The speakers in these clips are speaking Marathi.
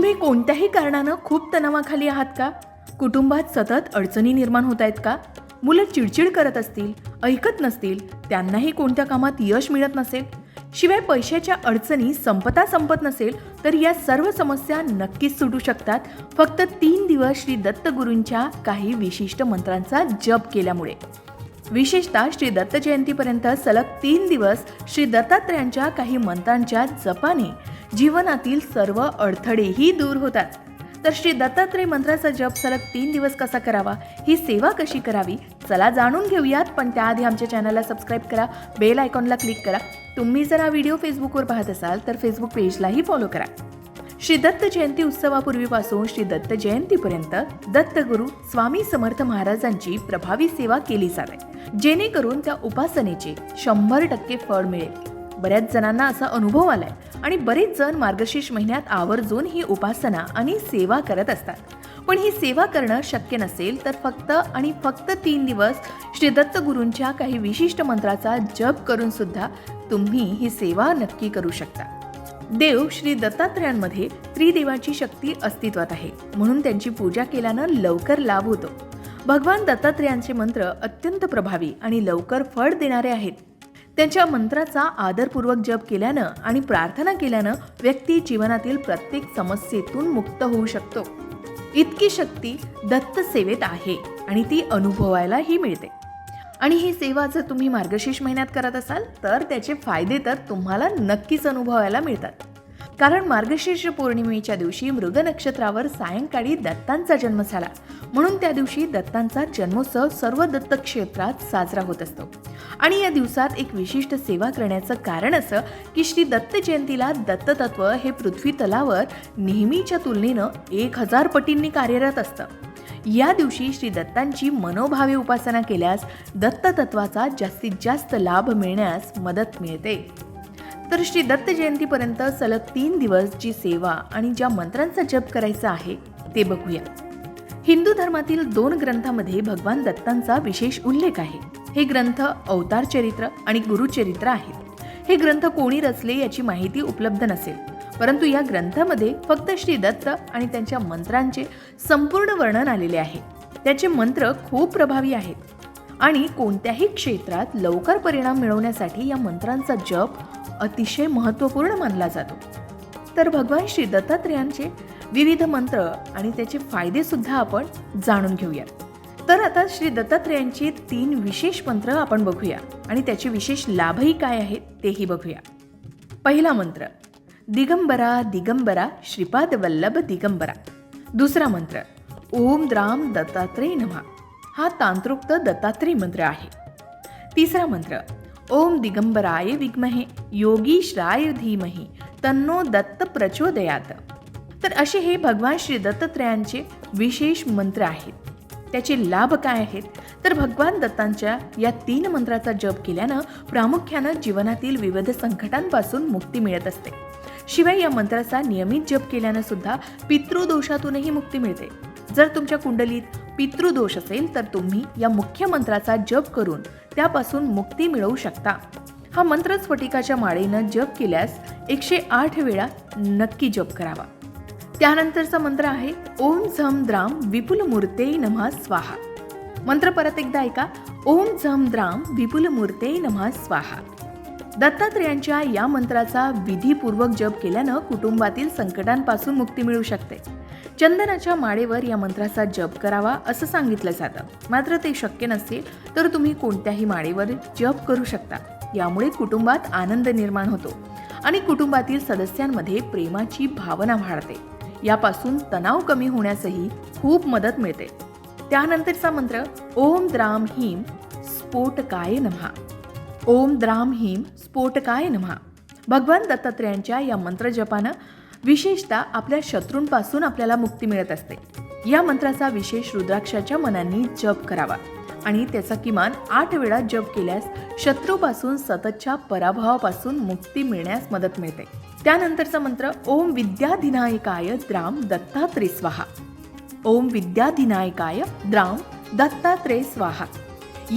तुम्ही कोणत्याही कारणानं खूप तणावाखाली आहात का? कुटुंबात सतत अडचणी निर्माण होत आहेत का? मुलं चिडचिड करत असतील ऐकत नसतील त्यांनाही कोणत्या कामात यश मिळत नसेल? शिवाय पैशाच्या अडचणी संपता संपत नसेल तर या सर्व समस्या नक्कीच सुटू शकतात. फक्त तीन दिवस श्री दत्तगुरूंच्या काही विशिष्ट मंत्रांचा जप केल्यामुळे. विशेषतः श्री दत्त जयंतीपर्यंत सलग तीन दिवस श्री दत्तात्रयांच्या काही मंत्रांच्या जपाने जीवनातील सर्व अडथळेही दूर होतात. तर श्री दत्तात्रय मंत्राचा जप सलग तीन दिवस कसा करावा? ही सेवा कशी करावी? चला जाणून घेऊयात पण त्याआधी आमच्या चॅनलला सबस्क्राईब करा बेल आयकॉनला क्लिक करा. तुम्ही जर हा व्हिडिओ फेसबुकवर पाहत असाल तर फेसबुक पेजलाही फॉलो करा. श्री दत्त जयंती उत्सवापूर्वीपासून श्री दत्त जयंतीपर्यंत दत्तगुरू स्वामी समर्थ महाराजांची प्रभावी सेवा केली जाते. जेणेकरून त्या उपासनेचे शंभर टक्के फळ मिळेल. बऱ्याच जणांना असा अनुभव आलाय. आणि बरेच जण मार्गशीर्ष महिन्यात आवर्जून ही उपासना आणि सेवा करत असतात. पण ही सेवा करणं शक्य नसेल तर फक्त आणि फक्त तीन दिवस श्री दत्तगुरूंच्या काही विशिष्ट मंत्राचा जप करून सुद्धा तुम्ही ही सेवा नक्की करू शकता. देव श्री दत्तात्रयांमध्ये त्रिदेवाची शक्ती अस्तित्वात आहे. म्हणून त्यांची पूजा केल्यानं लवकर लाभ होतो. भगवान दत्तात्रयांचे मंत्र अत्यंत प्रभावी आणि लवकर फळ देणारे आहेत. त्यांच्या मंत्राचा आदरपूर्वक जप केल्यानं आणि प्रार्थना केल्यानं व्यक्ती जीवनातील प्रत्येक समस्येतून मुक्त होऊ शकतो. इतकी शक्ती दत्त सेवेत आहे आणि ती अनुभवायलाही मिळते. आणि ही सेवा जर तुम्ही मार्गशीर्ष महिन्यात करत असाल तर त्याचे फायदे तर तुम्हाला नक्कीच अनुभवायला मिळतात. कारण मार्गशीर्ष पौर्णिमेच्या दिवशी मृग नक्षत्रावर सायंकाळी दत्तांचा जन्म झाला. म्हणून त्या दिवशी दत्तांचा जन्मोत्सव सर्व दत्त क्षेत्रात साजरा होत असतो. आणि या दिवसात एक विशिष्ट सेवा करण्याचं कारण असं की श्री दत्त जयंतीला दत्ततत्व हे पृथ्वी तलावर नेहमीच्या तुलनेनं एक हजार पटींनी कार्यरत असतं. या दिवशी श्री दत्तांची मनोभावे उपासना केल्यास दत्ततत्वाचा जास्तीत जास्त लाभ मिळण्यास मदत मिळते. तर श्री दत्त जयंतीपर्यंत सलग तीन दिवस जी सेवा आणि ज्या मंत्रांचा जप करायचा आहे ते बघूया. हिंदू धर्मातील दोन ग्रंथामध्ये भगवान दत्तांचा विशेष उल्लेख आहे. हे ग्रंथ अवतार चरित्र आणि गुरुचरित्र आहेत. हे ग्रंथ कोणी रचले याची माहिती उपलब्ध नसेल परंतु या ग्रंथामध्ये फक्त श्री दत्त आणि त्यांच्या मंत्रांचे संपूर्ण वर्णन आलेले आहे. त्याचे मंत्र खूप प्रभावी आहेत. आणि कोणत्याही क्षेत्रात लवकर परिणाम मिळवण्यासाठी या मंत्रांचा जप अतिशय महत्त्वपूर्ण मानला जातो. तर भगवान श्री दत्तात्रयांचे विविध मंत्र आणि त्याचे फायदेसुद्धा आपण जाणून घेऊया. तर आता श्री दत्तात्रयांची तीन विशेष मंत्र आपण बघूया आणि त्याचे विशेष लाभही काय आहेत तेही बघूया. पहिला मंत्र दिगंबरा दिगंबरा श्रीपाद वल्लभ दिगंबरा. दुसरा मंत्र ओम द्राम दत्तात्रय नमः. हा तांत्रुक्त दत्तात्रय मंत्र आहे. तिसरा मंत्र ओम दिगंबराय विग्महे योगीश्राय धीमहे तन्नो दत्त प्रचोदयात. तर असे हे भगवान श्री दत्तात्रयांचे विशेष मंत्र आहेत. त्याचे लाभ काय आहेत? तर भगवान दत्तांच्या या तीन मंत्राचा जप केल्यानं प्रामुख्यानं जीवनातील विविध संकटांपासून मुक्ती मिळत असते. शिवाय या मंत्राचा नियमित जप केल्यानं सुद्धा पितृदोषातूनही मुक्ती मिळते. जर तुमच्या कुंडलीत पितृदोष असेल तर तुम्ही या मुख्य मंत्राचा जप करून त्यापासून मुक्ती मिळवू शकता. हा मंत्र स्फटिकाच्या माळेनं जप केल्यास एकशे आठ वेळा नक्की जप करावा. त्यानंतरचा मंत्र आहे ओम झम द्राम विपुल मूर्ते नमः स्वाहा. मंत्र परत एकदा ऐका ओम झम द्राम विपुल मूर्ते नमः स्वाहा. दत्तात्रयांच्या या मंत्राचा विधीपूर्वक जप केल्यानं कुटुंबातील संकटांपासून मुक्ती मिळू शकते. चंदनाच्या माळेवर या मंत्राचा जप करावा असं सांगितलं जातं. मात्र ते शक्य नसेल तर तुम्ही कोणत्याही माळेवर जप करू शकता. यामुळे कुटुंबात आनंद निर्माण होतो आणि कुटुंबातील सदस्यांमध्ये प्रेमाची भावना वाढते. यापासून तणाव कमी होण्यासही खूप मदत मिळते. त्यानंतरचा मंत्र ओम द्राम हिम स्फोटकाय नमहा. ओम द्राम हिम स्फोटकाय नमहा. भगवान दत्तात्रयांच्या या मंत्रजपानं विशेषतः आपल्या शत्रूंपासून आपल्याला मुक्ती मिळत असते. या मंत्राचा विशेष रुद्राक्षाच्या मनांनी जप करावा. आणि त्याचा किमान आठ वेळा जप केल्यास शत्रूपासून सततच्या पराभवापासून मुक्ती मिळण्यास मदत मिळते. त्यानंतरचा मंत्र ओम विद्याधिनायकाय द्राम दत्तात्रे स्वाहा. ओम विद्याधिनायकाय द्राम दत्तात्रे स्वाहा.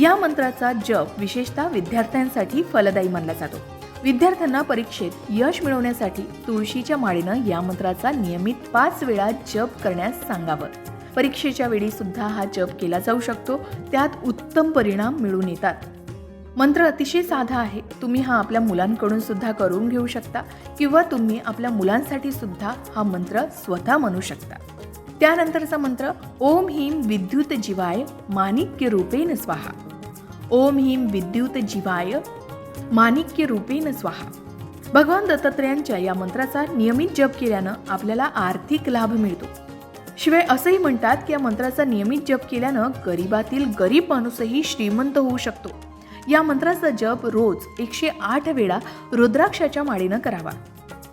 या मंत्राचा जप विशेषतः विद्यार्थ्यांसाठी फलदायी मानला जातो. विद्यार्थ्यांना परीक्षेत यश मिळवण्यासाठी तुळशीच्या माळीनं या मंत्राचा नियमित पाच वेळा जप करण्यास सांगावं. परीक्षेच्या वेळी सुद्धा हा जप केला जाऊ शकतो. त्यात उत्तम परिणाम मिळून येतात. मंत्र अतिशय साधा आहे. तुम्ही हा आपल्या मुलांकडून सुद्धा करून घेऊ शकता किंवा तुम्ही आपल्या मुलांसाठी सुद्धा हा मंत्र स्वतः म्हणू शकता. त्यानंतरचा मंत्र ओम ह्रीं विद्युत जीवाय माणिक्य रूपेन स्वाहा. ओम ह्रीं विद्युत जीवाय माणिक्य रूपेण स्वाहा. भगवान दत्तात्रयांच्या या मंत्राचा नियमित जप केल्यानं आपल्याला आर्थिक लाभ मिळतो. शिवाय असंही म्हणतात की या मंत्राचा नियमित जप केल्यानं गरीबातील गरीब माणूसही श्रीमंत होऊ शकतो. या मंत्राचा जप रोज एकशे आठ वेळा रुद्राक्षाच्या माळेनं करावा.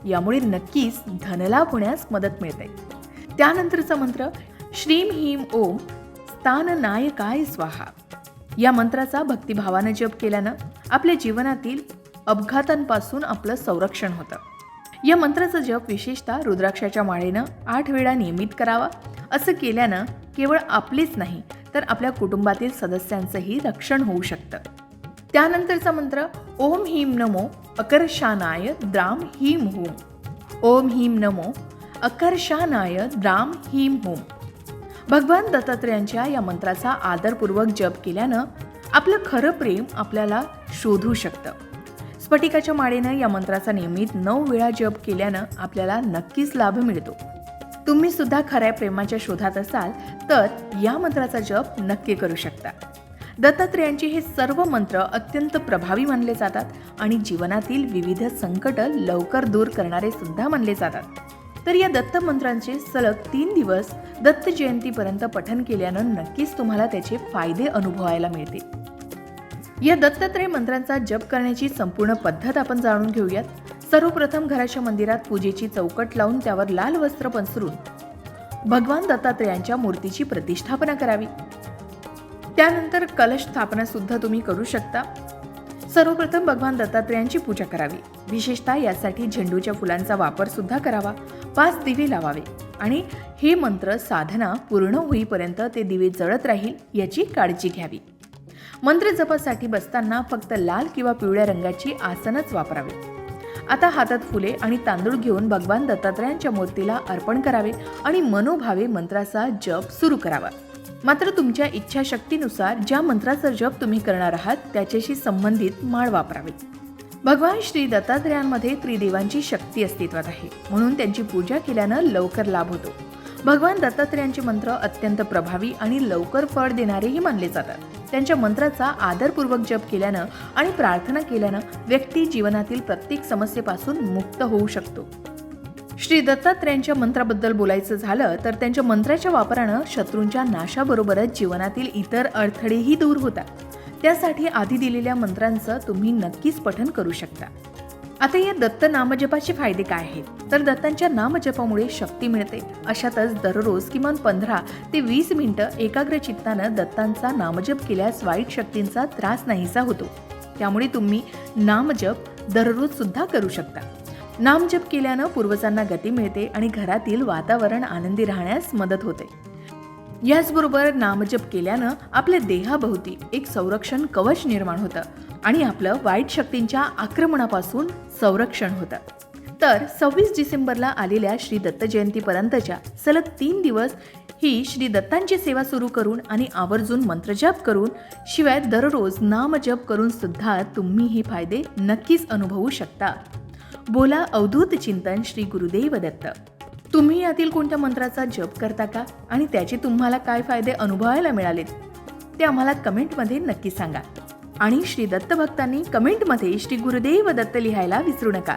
यामुळे नक्कीच धनलाभ होण्यास मदत मिळते. त्यानंतरचा मंत्र श्रीम ह्रीम ओम स्थान नायकाय स्वाहा. या मंत्राचा भक्तिभावानं जप केल्यानं आपल्या जीवनातील अपघातांपासून आपलं संरक्षण होतं. या मंत्राचा जप विशेषतः रुद्राक्षाच्या माळेनं आठ वेळा नियमित करावा. असं केल्यानं केवळ आपलीच नाही तर आपल्या कुटुंबातील सदस्यांचंही रक्षण होऊ शकतं. त्यानंतरचा मंत्र ओम ह्रीम नमो अकर्षानाय द्राम ह्रीम होम. ओम ह्रीम नमो अकर्षानाय द्राम ह्रीम होम. भगवान दत्तात्रयांच्या या मंत्राचा आदरपूर्वक जप केल्यानं आपलं खरं प्रेम आपल्याला शोधू शकतं. स्फटिकाच्या माळेनं या मंत्राचा नियमित नऊ वेळा जप केल्यानं आपल्याला नक्कीच लाभ मिळतो. तुम्ही सुद्धा खऱ्या प्रेमाच्या शोधात असाल तर या मंत्राचा जप नक्की करू शकता. दत्तात्रयांचे हे सर्व मंत्र अत्यंत प्रभावी मानले जातात आणि जीवनातील विविध संकट लवकर दूर करणारे सुद्धा मानले जातात. तर या दत्त मंत्रांचे सलग तीन दिवस दत्त जयंतीपर्यंत पठन केल्यानं नक्कीच तुम्हाला त्याचे फायदे अनुभवायला मिळतील. या दत्तात्रय मंत्रांचा जप करण्याची संपूर्ण पद्धत आपण जाणून घेऊयात. सर्वप्रथम घराच्या मंदिरात पूजेची चौकट लावून त्यावर लाल वस्त्र पसरून भगवान दत्तात्रयांच्या मूर्तीची प्रतिष्ठापना करावी. त्यानंतर कलश स्थापना सुद्धा तुम्ही करू शकता. सर्वप्रथम भगवान दत्तात्रयांची पूजा करावी. विशेषतः यासाठी झेंडूच्या फुलांचा वापर सुद्धा करावा. पाच दिवे लावावे आणि हे मंत्र साधना पूर्ण होईपर्यंत ते दिवे जळत राहील याची काळजी घ्यावी. मंत्र जपासाठी बसताना फक्त लाल किंवा पिवळ्या रंगाची आसनच वापरावे. आता हातात फुले आणि तांदूळ घेऊन भगवान दत्तात्रयांच्या मूर्तीला अर्पण करावे आणि मनोभावे मंत्राचा जप सुरू करावा. मात्र तुमच्या इच्छाशक्तीनुसार ज्या मंत्राचा जप तुम्ही करणार आहात त्याच्याशी संबंधित माळ वापरावे. भगवान श्री दत्तात्रयांमध्ये त्रिदेवांची शक्ती अस्तित्वात आहे. म्हणून त्यांची पूजा केल्यानं लवकर लाभ होतो. भगवान दत्तात्रयांचे मंत्र अत्यंत प्रभावी आणि लवकर फळ देणारेही मानले जातात. त्यांच्या मंत्राचा आदरपूर्वक जप केल्यानं आणि प्रार्थना केल्यानं व्यक्ती जीवनातील प्रत्येक समस्येपासून मुक्त होऊ शकतो. श्री दत्तात्रयांच्या मंत्राबद्दल बोलायचं झालं तर त्यांच्या मंत्राच्या वापरानं शत्रूंच्या नाशाबरोबरच जीवनातील इतर अडथळेही दूर होतात. त्यासाठी आधी दिलेल्या मंत्रांचं तुम्ही नक्कीच पठन करू शकता. आता या दत्त नामजपाचे फायदे काय आहेत? तर दत्तांच्या नामजपामुळे शक्ती मिळते. अशातच दररोज किमान पंधरा ते वीस मिनिटं एकाग्र चित्तानं दत्तांचा नामजप केल्यास वाईट शक्तींचा त्रास नाहीसा होतो. त्यामुळे तुम्ही नामजप दररोज सुद्धा करू शकता. नामजप केल्यानं पूर्वजांना गती मिळते आणि घरातील वातावरण आनंदी राहण्यास मदत होते. याचबरोबर नामजप केल्यानं आपल्या देहाभोवती एक संरक्षण कवच निर्माण होतं आणि आपलं वाईट शक्तींच्या आक्रमणापासून संरक्षण होतं. तर सव्वीस डिसेंबरला आलेल्या श्री दत्त जयंतीपर्यंतच्या सलग तीन दिवस ही श्री दत्तांची सेवा सुरू करून आणि आवर्जून मंत्रजप करून शिवाय दररोज नामजप करून सुद्धा तुम्ही हे फायदे नक्कीच अनुभवू शकता. बोला अवधूत चिंतन श्री गुरुदेव दत्त. तुम्ही यातील कोणत्या मंत्राचा जप करता का? आणि त्याचे तुम्हाला काय फायदे अनुभवायला मिळालेत? ते आम्हाला कमेंटमध्ये नक्की सांगा. आणि श्री दत्त भक्तांनी कमेंटमध्ये श्री गुरुदेव दत्त लिहायला विसरू नका.